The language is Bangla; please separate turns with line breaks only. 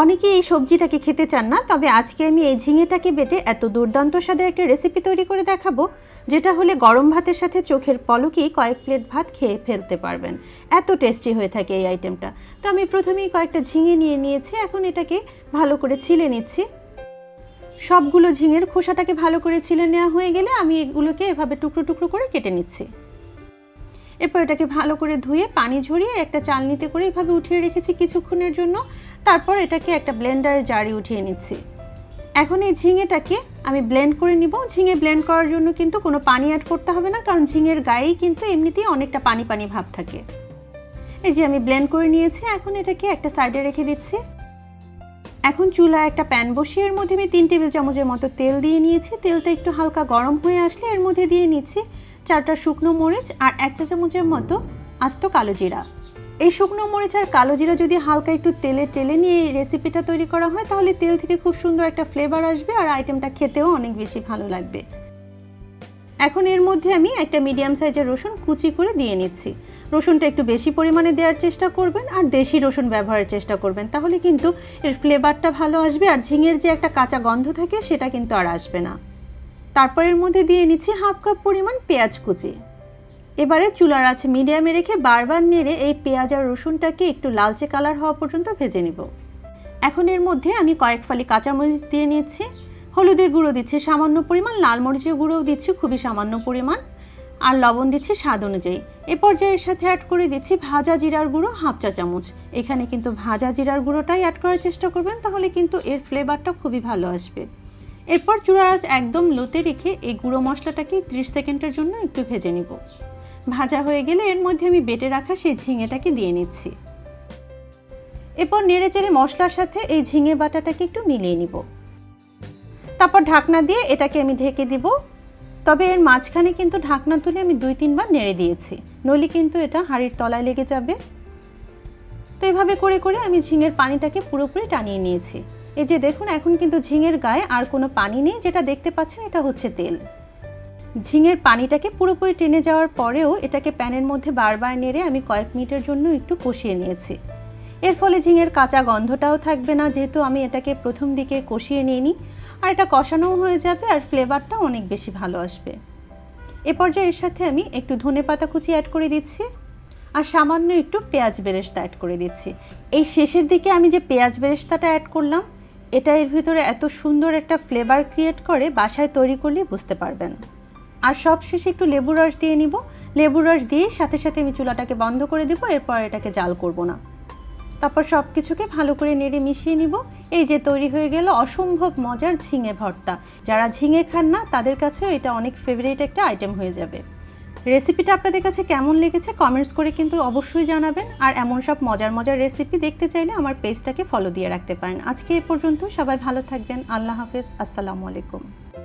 অনেকেই এই সবজিটাকে খেতে চান না, তবে আজকে আমি এই ঝিঙেটাকে বেটে এত দুর্দান্ত স্বাদের একটা রেসিপি তৈরি করে দেখাবো, যেটা হলে গরম ভাতের সাথে চোখের পলকেই কয়েক প্লেট ভাত খেয়ে ফেলতে পারবেন। এত টেস্টি হয়ে থাকে এই আইটেমটা তো আমি প্রথমেই কয়েকটা ঝিঙে নিয়ে নিয়েছি, এখন এটাকে ভালো করে ছিলে নিচ্ছি। সবগুলো ঝিঙের খোসাটাকে ভালো করে ছিলে নেওয়া হয়ে গেলে আমি এগুলোকে এভাবে টুকরো টুকরো করে কেটে নিচ্ছি। এরপর এটাকে ভালো করে ধুয়ে পানি ঝরিয়ে একটা চালনিতে করে এভাবে উঠিয়ে রেখেছি কিছুক্ষণের জন্য। তারপর এটাকে একটা ব্লেন্ডারে জারি উঠিয়ে নিচ্ছি। এখন এই ঝিঙেটাকে আমি ব্লেন্ড করে নিব। ঝিঙে ব্লেন্ড করার জন্য কিন্তু কোনো পানি অ্যাড করতে হবে না, কারণ ঝিঙের গায়েই কিন্তু এমনিতেই অনেকটা পানি পানি ভাব থাকে। এই যে আমি ব্লেন্ড করে নিয়েছি, এখন এটাকে একটা সাইডে রেখে দিচ্ছি। এখন চুলায় একটা প্যান বসিয়ে এর মধ্যে আমি তিন টেবিল চামচের মতো তেল দিয়ে নিয়েছি। তেলটা একটু হালকা গরম হয়ে আসলে এর মধ্যে দিয়ে নিচ্ছি। চারটা শুকনো মরিচ আর এক চা চামচের মতো আস্ত কালো জিরা। এই শুকনো মরিচ আর কালো জিরা যদি হালকা একটু তেলে টেলে নিয়ে এই রেসিপিটা তৈরি করা হয়, তাহলে তেল থেকে খুব সুন্দর একটা ফ্লেভার আসবে আর আইটেমটা খেতেও অনেক বেশি ভালো লাগবে। এখন এর মধ্যে আমি একটা মিডিয়াম সাইজের রসুন কুচি করে দিয়ে নিচ্ছি। রসুনটা একটু বেশি পরিমাণে দেওয়ার চেষ্টা করবেন আর দেশি রসুন ব্যবহারের চেষ্টা করবেন, তাহলে কিন্তু এর ফ্লেভারটা ভালো আসবে আর ঝিঙের যে একটা কাঁচা গন্ধ থাকে, সেটা কিন্তু আর আসবে না। তারপর এর মধ্যে দিয়ে নিচ্ছি হাফ কাপ পরিমাণ পেঁয়াজ কুচি। এবারে চুলার আছে মিডিয়ামে রেখে বারবার নেড়ে এই পেঁয়াজ আর রসুনটাকে একটু লালচে কালার হওয়া পর্যন্ত ভেজে নেব। এখন এর মধ্যে আমি কয়েক ফালি কাঁচামরিচ দিয়ে নিচ্ছি হলুদের গুঁড়ো দিচ্ছি সামান্য পরিমাণ, লাল মরিচের গুঁড়োও দিচ্ছি খুবই সামান্য পরিমাণ। আর লবণ দিচ্ছি স্বাদ অনুযায়ী। এ পর্যায়ে এর সাথে অ্যাড করে দিচ্ছি ভাজা জিরার গুঁড়ো হাফ চা চামচ। এখানে কিন্তু ভাজা জিরার গুঁড়োটাই অ্যাড করার চেষ্টা করবেন, তাহলে কিন্তু এর ফ্লেভারটা খুবই ভালো আসবে। এরপর চূড়ার আঁচ একদম লোতে রেখে এই গুঁড়ো মশলাটাকে ত্রিশ সেকেন্ডের জন্য একটু ভেজে নিব। ভাজা হয়ে গেলে এর মধ্যে আমি বেটে রাখা সেই ঝিঙেটাকে দিয়ে নিচ্ছি। এরপর নেড়ে চেড়ে মশলার সাথে এই ঝিঙে বাটাটাকে একটু মিলিয়ে নিব। তারপর ঢাকনা দিয়ে এটাকে আমি ঢেকে দিব। তবে এর মাঝখানে কিন্তু ঢাকনা তুলে আমি দুই তিনবার নেড়ে দিয়েছি। নইলে কিন্তু এটা হাঁড়ির তলায় লেগে যাবে। তো এভাবে করে করে আমি ঝিঙের পানিটাকে পুরোপুরি টানিয়ে নিয়েছি। এই যে দেখুন, এখন কিন্তু ঝিঙের গায়ে আর কোনো পানি নেই, যেটা দেখতে পাচ্ছেন এটা হচ্ছে তেল। ঝিঙের পানিটাকে পুরোপুরি টেনে যাওয়ার পরেও এটাকে প্যানের মধ্যে বারবার নেড়ে আমি কয়েক মিনিটের জন্য একটু কষিয়ে নিয়েছি। এর ফলে ঝিঙের কাঁচা গন্ধটাও থাকবে না, যেহেতু আমি এটাকে প্রথম দিকে কষিয়ে নিইনি। আর এটা কষানোও হয়ে যাবে আর ফ্লেভারটা অনেক বেশি ভালো আসবে। এ পর্যায়ে এর সাথে আমি একটু ধনে পাতা কুচি অ্যাড করে দিচ্ছি। আর সামান্য একটু পেঁয়াজ বেরেস্তা অ্যাড করে দিচ্ছি। এই শেষের দিকে আমি যে পেঁয়াজ বেরেস্তাটা অ্যাড করলাম, এটা এর ভিতরে এত সুন্দর একটা ফ্লেভার ক্রিয়েট করে বাসায় তৈরি করলে বুঝতে পারবেন। আর সব শেষে একটু লেবু রস দিয়ে নিব। লেবু রস দিয়ে সাথে সাথে আমি চুলাটাকে বন্ধ করে দেবো, এরপর এটাকে জাল করব না। তারপর সব কিছুকে ভালো করে নেড়ে মিশিয়ে নিব। এই যে তৈরি হয়ে গেল অসম্ভব মজার ঝিঙে ভর্তা। যারা ঝিঙে খান না, তাদের কাছেও এটা অনেক ফেভারিট একটা আইটেম হয়ে যাবে। রেসিপিটা আপনাদের কাছে কেমন লেগেছে কমেন্টস করে কিন্তু অবশ্যই জানাবেন। আর এমন সব মজার মজার রেসিপি দেখতে চাইলে আমার পেজটাকে ফলো দিয়ে রাখতে পারেন। আজকে এ পর্যন্ত সবাই ভালো থাকবেন। আল্লাহ হাফেজ। আসসালামু আলাইকুম।